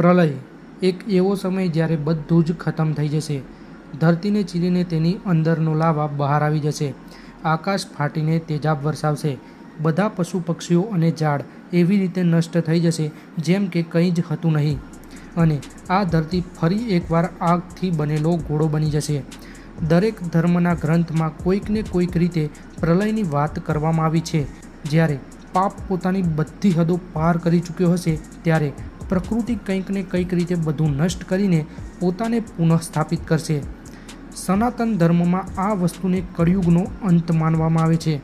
પ્રલય. એક એવો સમય જ્યારે બધું જ ખતમ થઈ જશે. ધરતીને ચીરીને તેની અંદરનો લાવા બહાર આવી જશે. આકાશ ફાટીને તેજાબ વરસાવશે. બધા પશુ પક્ષીઓ અને ઝાડ એવી રીતે નષ્ટ થઈ જશે, જેમ કે કંઈ જ હતું નહીં. અને આ ધરતી ફરી એકવાર આગથી બનેલો ઘોડો બની જશે. દરેક ધર્મના ગ્રંથમાં કોઈકને કોઈક રીતે પ્રલયની વાત કરવામાં આવી છે. જ્યારે પાપ પોતાની બધી હદો પાર કરી ચૂક્યો હશે, ત્યારે પ્રકૃતિ કંઈક ને કંઈક રીતે બધું નષ્ટ કરીને પોતાને પુનઃસ્થાપિત કરશે. સનાતન ધર્મમાં આ વસ્તુને કળિયુગનો અંત માનવામાં આવે છે.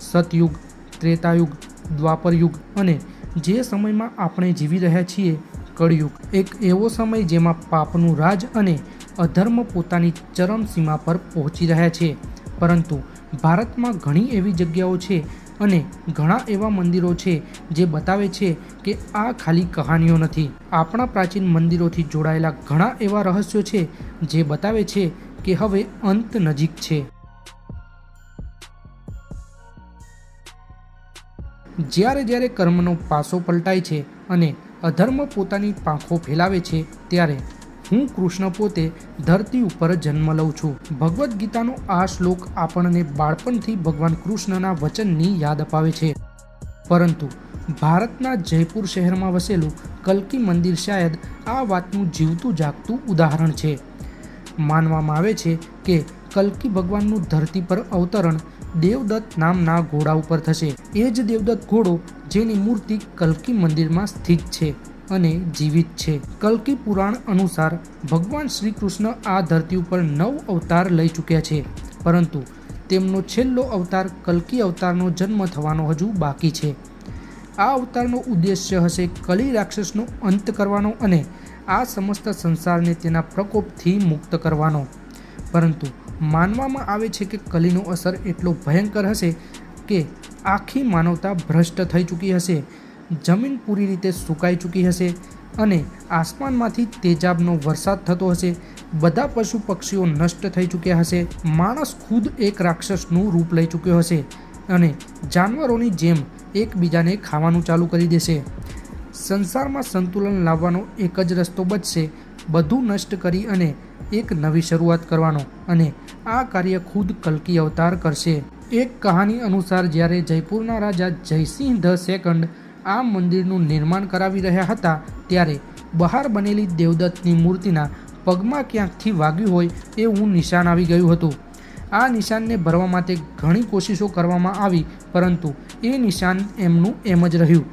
સતયુગ, ત્રેતાયુગ, દ્વાપરયુગ અને જે સમયમાં આપણે જીવી રહ્યા છીએ કળિયુગ. એક એવો સમય જેમાં પાપનું રાજ અને અધર્મ પોતાની ચરમસીમા પર પહોંચી રહ્યા છે. પરંતુ ભારતમાં ઘણી એવી જગ્યાઓ છે અને ઘણા એવા મંદિરો છે જે બતાવે છે કે આ ખાલી કહાનીઓ નથી. આપણા પ્રાચીન મંદિરોથી જોડાયેલા ઘણા એવા રહસ્યો છે જે બતાવે છે કે હવે અંત નજીક છે. જ્યારે જ્યારે કર્મનો પાસો પલટાય છે અને અધર્મ પોતાની પાંખો ફેલાવે છે, ત્યારે હું કૃષ્ણ પોતે ધરતી ઉપર જન્મ લઉં છું. ભગવદ્ ગીતાનો આ શ્લોક આપણને બાળપણથી ભગવાન કૃષ્ણના વચનની યાદ અપાવે છે. પરંતુ ભારતના જયપુર શહેરમાં વસેલું કલ્કી મંદિર શાયદ આ વાતનું જીવતું જાગતું ઉદાહરણ છે. માનવામાં આવે છે કે કલ્કી ભગવાનનું ધરતી પર અવતરણ દેવદત્ત નામના ઘોડા ઉપર થશે. એ જ દેવદત્ત ઘોડો જેની મૂર્તિ કલ્કી મંદિરમાં સ્થિત છે. અને જીવિત છે. કલ્કી પુરાણ અનુસાર ભગવાન શ્રી કૃષ્ણ આ ધરતી ઉપર નવ અવતાર લઈ ચૂક્યા છે. પરંતુ તેમનો છેલ્લો અવતાર કલ્કી અવતારનો જન્મ થવાનો હજુ બાકી છે. આ અવતારનો ઉદ્દેશ્ય હશે કલી રાક્ષસનો અંત કરવાનો અને આ સમસ્ત સંસારને તેના પ્રકોપથી મુક્ત કરવાનો. પરંતુ માનવામાં આવે છે કે કલીનો અસર એટલો ભયંકર હશે કે આખી માનવતા ભ્રષ્ટ થઈ ચૂકી હશે. જમીન પૂરી રીતે સુકાઈ ચૂકી હશે અને આસમાનમાંથી તેજાબનો વરસાદ થતો હશે. બધા પશુ પક્ષીઓ નષ્ટ થઈ ચૂક્યા હશે. માણસ ખુદ એક રાક્ષસનું રૂપ લઈ ચૂક્યો હશે અને જાનવરોની જેમ એકબીજાને ખાવાનું ચાલુ કરી દેશે. સંસારમાં સંતુલન લાવવાનો એક જ રસ્તો બચશે. બધું નષ્ટ કરી અને એક નવી શરૂઆત કરવાનો અને આ કાર્ય ખુદ કલ્કી અવતાર કરશે. એક કહાની અનુસાર જ્યારે જયપુરના રાજા જયસિંહ ધ સેકન્ડ આ મંદિરનું નિર્માણ કરાવી રહ્યા હતા ત્યારે બહાર બનેલી દેવદત્તની મૂર્તિના પગમાં ક્યાંકથી વાગ્યું હોય એવું નિશાન આવી ગયું હતું. આ નિશાનને ભરવા માટે ઘણી કોશિશો કરવામાં આવી, પરંતુ એ નિશાન એમનું એમ જ રહ્યું.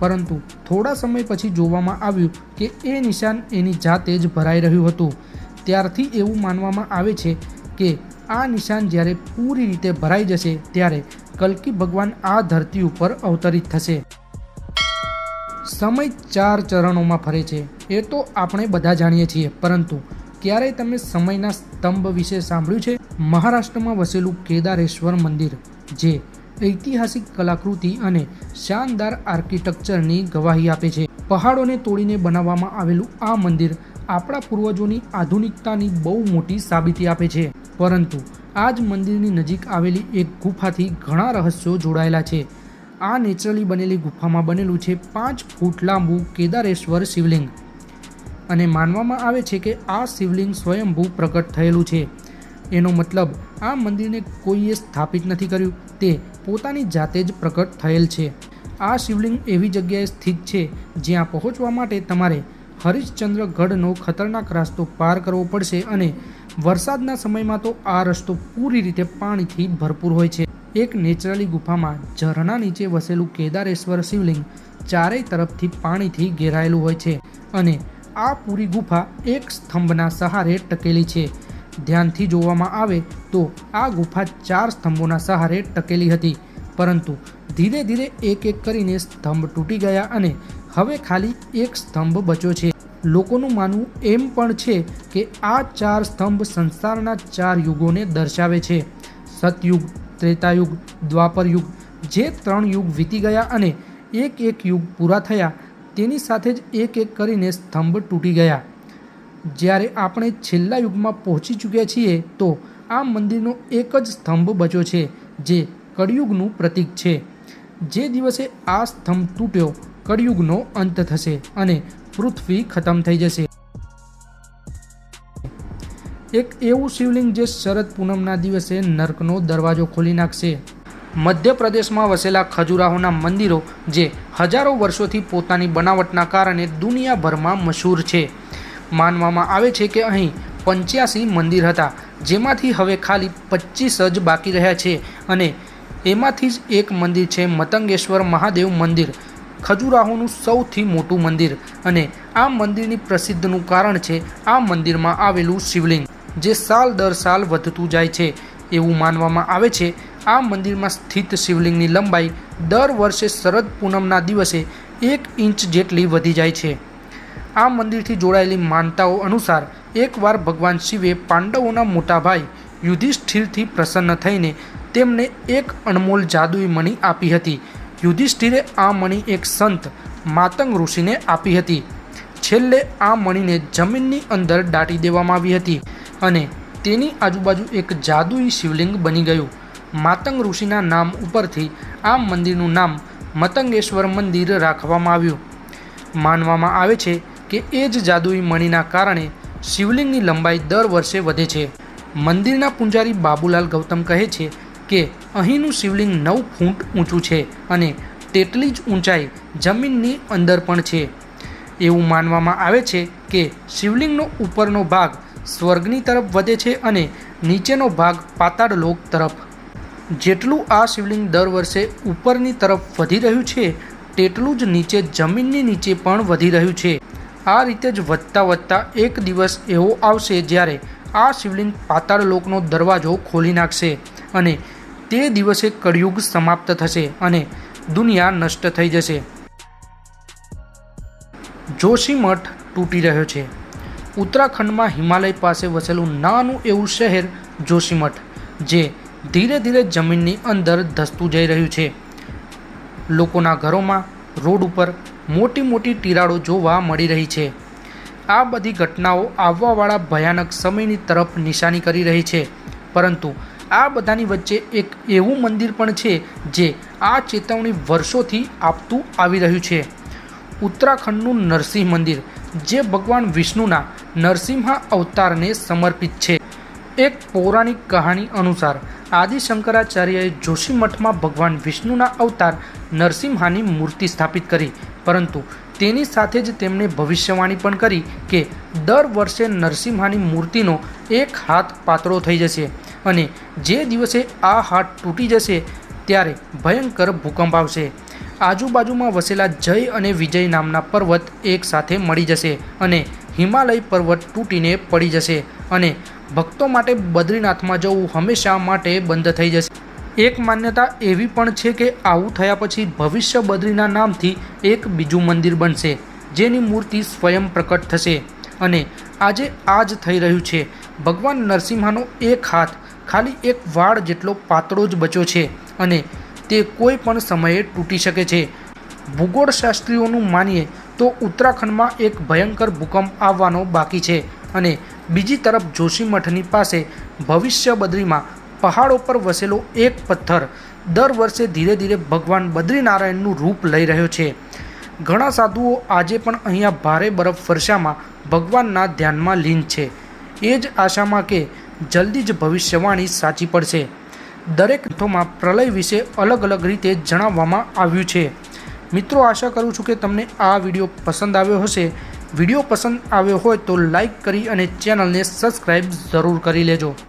પરંતુ થોડા સમય પછી જોવામાં આવ્યું કે એ નિશાન એની જાતે જ ભરાઈ રહ્યું હતું. ત્યારથી એવું માનવામાં આવે છે કે આ નિશાન જ્યારે પૂરી રીતે ભરાઈ જશે, ત્યારે કલ્કી ભગવાન આ ધરતી ઉપર અવતરિત થશે. સમય ચાર ચરણોમાં ફરે છે. એ તો આપણે બધા જાણીએ છીએ. પરંતુ ક્યારેય તમે સમયના સ્તંભ વિશે સાંભળ્યું છે? મહારાષ્ટ્રમાં વસેલું કેદારેશ્વર મંદિર, જે ઐતિહાસિક કલાકૃતિ અને શાનદાર આર્કિટેક્ચરની ગવાહી આપે છે. પહાડોને તોડીને બનાવવામાં આવેલું આ મંદિર આપણા પૂર્વજોની આધુનિકતાની બહુ મોટી સાબિતી આપે છે. પરંતુ આ જ મંદિરની નજીક આવેલી એક ગુફાથી ઘણા રહસ્યો જોડાયેલા છે. આ નેચરલી બનેલી ગુફામાં બનેલું છે પાંચ ફૂટ લાંબુ કેદારેશ્વર શિવલિંગ. અને માનવામાં આવે છે કે આ શિવલિંગ સ્વયંભૂ પ્રગટ થયેલું છે. એનો મતલબ, આ મંદિરને કોઈએ સ્થાપિત નથી કર્યું, તે પોતાની જાતે જ પ્રગટ થયેલ છે. આ શિવલિંગ એવી જગ્યાએ સ્થિત છે જ્યાં પહોંચવા માટે તમારે હરિશ્ચંદ્રગઢનો ખતરનાક રસ્તો પાર કરવો પડશે અને વરસાદના સમયમાં તો આ રસ્તો પૂરી રીતે પાણીથી ભરપૂર હોય છે. એક નેચરલી ગુફામાં ઝરણા નીચે વસેલું કેદારેશ્વર શિવલિંગ ચારેય તરફથી પાણીથી ઘેરાયેલું હોય છે અને આ પૂરી ગુફા એક સ્તંભના સહારે ટકેલી છે. ધ્યાનથી જોવામાં આવે તો આ ગુફા ચાર સ્તંભોના સહારે ટકેલી હતી, પરંતુ ધીરે ધીરે એક એક કરીને સ્તંભ તૂટી ગયા અને હવે ખાલી એક સ્તંભ બચ્યો છે. લોકોનું માનવું એમ પણ છે કે આ ચાર સ્તંભ સંસારના ચાર યુગોને દર્શાવે છે. સતયુગ ત્રેતાયુગ, દ્વાપર યુગ જે ત્રણ યુગ વીતી ગયા અને એક એક યુગ પૂરા થયા, તેની સાથે જ એક એક કરીને સ્તંભ તૂટી ગયા. જ્યારે આપણે છેલ્લા યુગમાં પહોંચી ચૂક્યા છીએ, તો આ મંદિરનો એક જ સ્તંભ બચ્યો છે, જે કળિયુગનું પ્રતીક છે. જે દિવસે આ સ્તંભ તૂટ્યો, કળિયુગનો અંત થશે અને પૃથ્વી ખતમ થઈ જશે. એક એવું શિવલિંગ જે શરદ પૂનમના દિવસે નર્કનો દરવાજો ખોલી નાખશે. મધ્યપ્રદેશમાં વસેલા ખજુરાહોના મંદિરો, જે હજારો વર્ષોથી પોતાની બનાવટના કારણે દુનિયાભરમાં મશહૂર છે. માનવામાં આવે છે કે અહીં પંચ્યાસી મંદિર હતા, જેમાંથી હવે ખાલી પચીસ જ બાકી રહ્યા છે અને એમાંથી જ એક મંદિર છે મતંગેશ્વર મહાદેવ મંદિર. ખજુરાહોનું સૌથી મોટું મંદિર અને આ મંદિરની પ્રસિદ્ધનું કારણ છે આ મંદિરમાં આવેલું શિવલિંગ. જે સાલ દર સાલ વધતું જાય છે. એવું માનવામાં આવે છે. આ મંદિરમાં સ્થિત શિવલિંગની લંબાઈ દર વર્ષે શરદ પૂનમના દિવસે એક ઇંચ જેટલી વધી જાય છે. આ મંદિરથી જોડાયેલી માનતાઓ અનુસાર એકવાર ભગવાન શિવે પાંડવોના મોટા ભાઈ યુધિષ્ઠિરથી પ્રસન્ન થઈને તેમને એક અણમોલ જાદુઈ મણી આપી હતી. યુધિષ્ઠિરે આ મણી એક સંત માતંગ ઋષિને આપી હતી. છેલ્લે આ મણીને જમીનની અંદર દાટી દેવામાં આવી હતી. અને તેની આજુબાજુ એક જાદુઈ શિવલિંગ બની ગયું. માતંગ ઋષિના નામ ઉપરથી આ મંદિરનું નામ મતંગેશ્વર મંદિર રાખવામાં આવ્યું. માનવામાં આવે છે કે એ જ જાદુઈ મણીના કારણે શિવલિંગની લંબાઈ દર વર્ષે વધે છે. મંદિરના પૂંજારી બાબુલાલ ગૌતમ કહે છે કે અહીંનું શિવલિંગ નવ ફૂટ ઊંચું છે અને તેટલી જ ઊંચાઈ જમીનની અંદર પણ છે. એવું માનવામાં આવે છે કે શિવલિંગનો ઉપરનો ભાગ સ્વર્ગની તરફ વધે છે અને નીચેનો ભાગ પાતાળ લોક તરફ. જેટલું આ શિવલિંગ દર વર્ષે ઉપરની તરફ વધી રહ્યું છે, તેટલું જ નીચે જમીનની નીચે પણ વધી રહ્યું છે. આ રીતે જ વધતા વધતા એક દિવસ એવો આવશે જ્યારે આ શિવલિંગ પાતાળ લોકનો દરવાજો ખોલી નાખશે અને તે દિવસે કળિયુગ સમાપ્ત થશે અને દુનિયા નષ્ટ થઈ જશે. જોશીમઠ તૂટી રહ્યો છે. ઉત્તરાખંડમાં હિમાલય પાસે વસેલું નાનું એવું શહેર જોશીમઠ, જે ધીરે ધીરે જમીનની અંદર ધસતું જઈ રહ્યું છે. લોકોના ઘરોમાં રોડ ઉપર મોટી મોટી તિરાડો જોવા મળી રહી છે. આ બધી ઘટનાઓ આવવાવાળા ભયાનક સમયની તરફ નિશાની કરી રહી છે. પરંતુ આ બધાની વચ્ચે એક એવું મંદિર પણ છે, જે આ ચેતવણી વર્ષોથી આપતું આવી રહ્યું છે. ઉત્તરાખંડનું નરસિંહ મંદિર, જે ભગવાન વિષ્ણુના નરસિંહા અવતારને સમર્પિત છે. એક પૌરાણિક કહાણી અનુસાર આદિ શંકરાચાર્યએ જોશીમઠમાં ભગવાન વિષ્ણુના અવતાર નરસિંહાની મૂર્તિ સ્થાપિત કરી, પરંતુ તેની સાથે જ તેમણે ભવિષ્યવાણી પણ કરી કે દર વર્ષે નરસિંહાની મૂર્તિનો એક હાથ પાતળો થઈ જશે અને જે દિવસે આ હાથ તૂટી જશે, ત્યારે ભયંકર ભૂકંપ આવશે. આજુબાજુમાં વસેલા જય અને વિજય નામના પર્વત એક સાથે મળી જશે અને હિમાલય પર્વત તૂટીને પડી જશે અને ભક્તો માટે બદ્રીનાથમાં જવું હંમેશા માટે બંધ થઈ જશે. એક માન્યતા એવી પણ છે કે આવું થયા પછી ભવિષ્ય બદ્રીના નામથી એક બીજું મંદિર બનશે, જેની મૂર્તિ સ્વયં પ્રકટ થશે અને આજે આ જ થઈ રહ્યું છે. ભગવાન નરસિંહાનો એક હાથ, ખાલી એક વાળ જેટલો પાતળો જ બચ્યો છે અને તે કોઈ પણ સમયે તૂટી શકે છે. ભૂગોળશાસ્ત્રીઓનું માનીએ તો ઉત્તરાખંડમાં એક ભયંકર ભૂકંપ આવવાનો બાકી છે અને બીજી તરફ જોશીમઠની પાસે ભવિષ્ય બદ્રીમાં પહાડો પર વસેલો એક પથ્થર દર વર્ષે ધીરે ધીરે ભગવાન બદ્રીનારાયણનું રૂપ લઈ રહ્યો છે. ઘણા સાધુઓ આજે પણ અહીંયા ભારે બરફ વર્ષામાં ભગવાનના ધ્યાનમાં લીન છે. એ જ આશામાં કે જલ્દી જ ભવિષ્યવાણી સાચી પડશે. દરેક ગ્રંથોમાં પ્રલય વિશે અલગ અલગ રીતે જણાવવામાં આવ્યું છે. મિત્રો, આશા કરું છું કે તમને આ વીડિયો પસંદ આવ્યો હશે. વીડિયો પસંદ આવ્યો હોય તો લાઈક કરી અને ચેનલને સબસ્ક્રાઈબ જરૂર કરી લેજો.